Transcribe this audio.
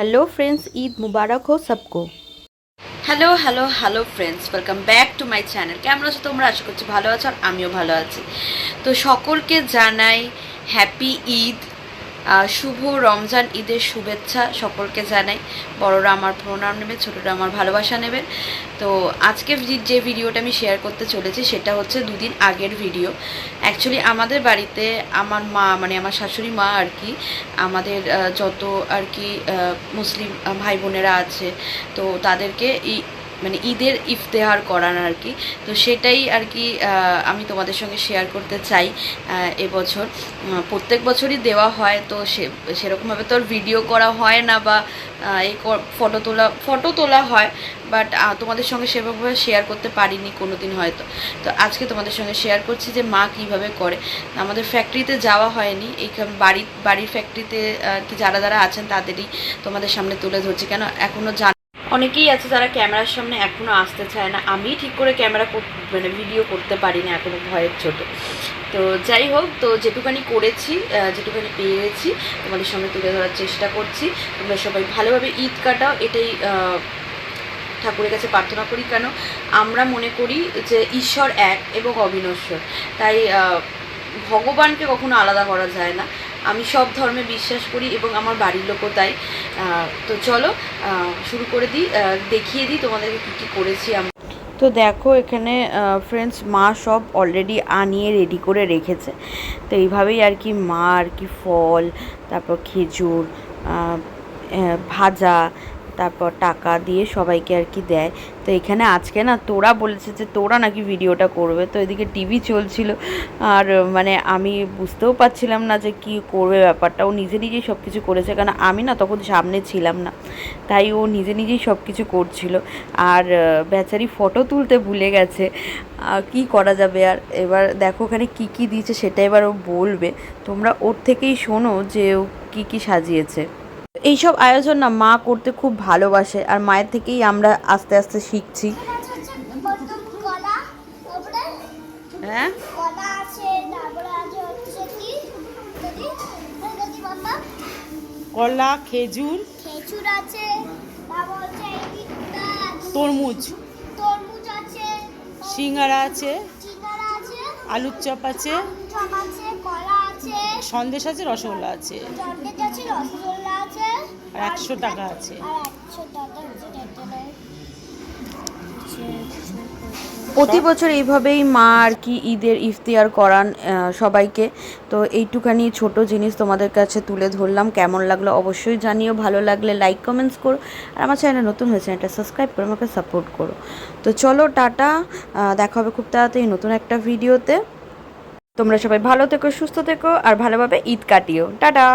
Hello friends Eid Mubarak হো সবকো hello hello hello friends welcome back to my channel কেমন আছো তোমরা? আশা করছি ভালো আছো আর আমিও ভালো আছি। তো সকলকে জানাই হ্যাপি ঈদ শুভ রমজান, ঈদের শুভেচ্ছা সকলকে জানাই। বড়রা আমার প্রণাম নেবে, ছোটরা আমার ভালোবাসা নেবেন তো আজকে যে ভিডিওটা আমি শেয়ার করতে চলেছি, সেটা হচ্ছে দুদিন আগের ভিডিও। অ্যাকচুয়ালি আমাদের বাড়িতে আমার মা মানে আমার শাশুড়ি মা আর কি, আমাদের যত আর কি মুসলিম ভাই বোনেরা আছে, তো তাদেরকে মানে ঈদের ইফতেহার করান আর কি। তো সেটাই আর কি আমি তোমাদের সঙ্গে শেয়ার করতে চাই এবছর। প্রত্যেক বছরই দেওয়া হয়, তো সে, সেরকমভাবে তো আর ভিডিও করা হয় না বা এই ফটো তোলা ফটো তোলা হয় বাট তোমাদের সঙ্গে সেভাবে শেয়ার করতে পারিনি কোনো দিন হয়তো। তো আজকে তোমাদের সঙ্গে শেয়ার করছি যে মা কীভাবে করে। আমাদের ফ্যাক্টরিতে যাওয়া হয়নি এইখানে বাড়ির বাড়ির ফ্যাক্টরিতে কি যারা যারা আছেন তাদেরই তোমাদের সামনে তুলে ধরছি। কেন এখনও জান অনেকেই আছে যারা ক্যামেরার সামনে এখনও আসতে চায় না। আমি ঠিক করে ক্যামেরা মানে ভিডিও করতে পারি না এখনও ভয়ের ছোটো। তো যাই হোক, তো যেটুকানি করেছি যেটুকানি পেয়েছি, তোমাদের সামনে তুলে ধরার চেষ্টা করছি। তোমরা সবাই ভালোভাবে ঈদ কাটাও, এটাই ঠাকুরের কাছে প্রার্থনা করি। কেন? আমরা মনে করি যে ঈশ্বর এক এবং অবিনশ্বর। তাই ভগবানকে কখনো আলাদা করা যায় না। আমি সব ধর্মে বিশ্বাস করি এবং আমার বাড়ির লোকও তাই। তো চলো শুরু করে দিই দেখিয়ে দিই তোমাদেরকে কী কী করেছি আমি তো দেখো, এখানে ফ্রেন্ডস মা সব অলরেডি আনিয়ে রেডি করে রেখেছে। তো এইভাবেই আর কি মা, আর কি ফল, তারপর খেজুর ভাজা তারপর টাকা দিয়ে সবাইকে আর কি দেয়। তো এখানে আজকে না তোরা বলেছে যে তোরা নাকি ভিডিওটা করবে। তো এদিকে টিভি চলছিল। আর মানে আমি বুঝতেও পারছিলাম না যে কি করবে ব্যাপারটা। ও নিজে নিজেই সব কিছু করেছে। কারণ আমি না তখন সামনে ছিলাম না। তাই ও নিজে নিজেই সব কিছু করছিল। আর বেচারি ফটো তুলতে ভুলে গেছে। কি করা যাবে আর? এবার দেখো ওখানে কি কি দিয়েছে সেটা এবার ও বলবে। তোমরা ওর থেকেই শোনো যে ও কী কী সাজিয়েছে। এইসব আয়োজন না মা করতে খুব ভালোবাসে আর মায়ের থেকেই আমরা আস্তে আস্তে শিখছি। হ্যাঁ? কলা খেজুর খেজুর আছে তরমুজ। তরমুজ আছে সিঙ্গারা আছে আলুর চপ আছে। চপ আছে কলা আছে। সন্দেশ আছে রসগোল্লা আছে। চন্ডেজ আছে রসগোল্লা আছে। আর একশো টাকা আছে। প্রতি বছর এইভাবেই মা আর কি ঈদের ইফতিয়ার করান সবাইকে। তো এইটুখানি ছোট জিনিস তোমাদের কাছে তুলে ধরলাম। কেমন লাগল অবশ্যই জানিও। ভালো লাগলে লাইক কমেন্টস করো। আর আমার চ্যানেল নতুন হয়েছে এটা সাবস্ক্রাইব করে আমাকে সাপোর্ট করো। তো চলো টাটা। দেখা হবে খুব তাড়াতাড়ি নতুন একটা ভিডিওতে তোমরা সবাই ভালো থেকো সুস্থ থেকো আর ভালোভাবে ঈদ কাটিও। টাটা!